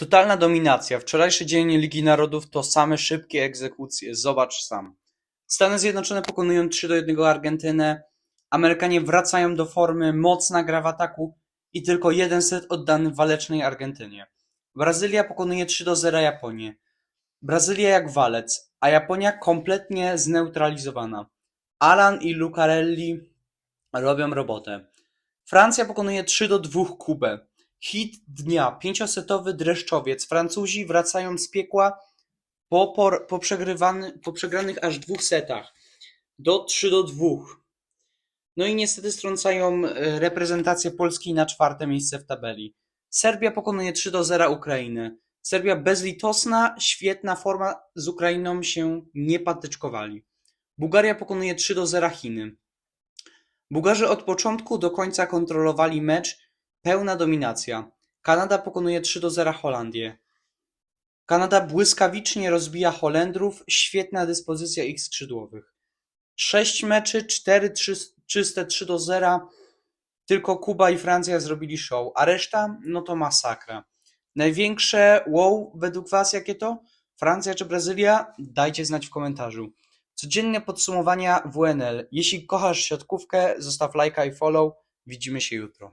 Totalna dominacja. Wczorajszy dzień Ligi Narodów to same szybkie egzekucje. Zobacz sam. Stany Zjednoczone pokonują 3 do 1 Argentynę. Amerykanie wracają do formy, mocna gra w ataku i tylko jeden set oddany walecznej Argentynie. Brazylia pokonuje 3 do 0 Japonię. Brazylia jak walec, a Japonia kompletnie zneutralizowana. Alan i Lucarelli robią robotę. Francja pokonuje 3 do 2 Kubę. Hit dnia, pięciosetowy dreszczowiec. Francuzi wracają z piekła po, po przegranych aż dwóch setach. Do 3 do 2. No i niestety strącają e, reprezentację Polski na czwarte miejsce w tabeli. Serbia pokonuje 3 do 0 Ukrainę. Serbia bezlitosna, świetna forma, z Ukrainą się nie patyczkowali. Bułgaria pokonuje 3 do 0 Chiny. Bułgarzy od początku do końca kontrolowali mecz, pełna dominacja. Kanada pokonuje 3 do 0 Holandię. Kanada błyskawicznie rozbija Holendrów, świetna dyspozycja ich skrzydłowych. Sześć meczy, cztery trzy- czyste 3 do 0. Tylko Kuba i Francja zrobili show, a reszta no to masakra. Największe wow według Was jakie to? Francja czy Brazylia? Dajcie znać w komentarzu. Codzienne podsumowania WNL. Jeśli kochasz siatkówkę, zostaw lajka i follow. Widzimy się jutro.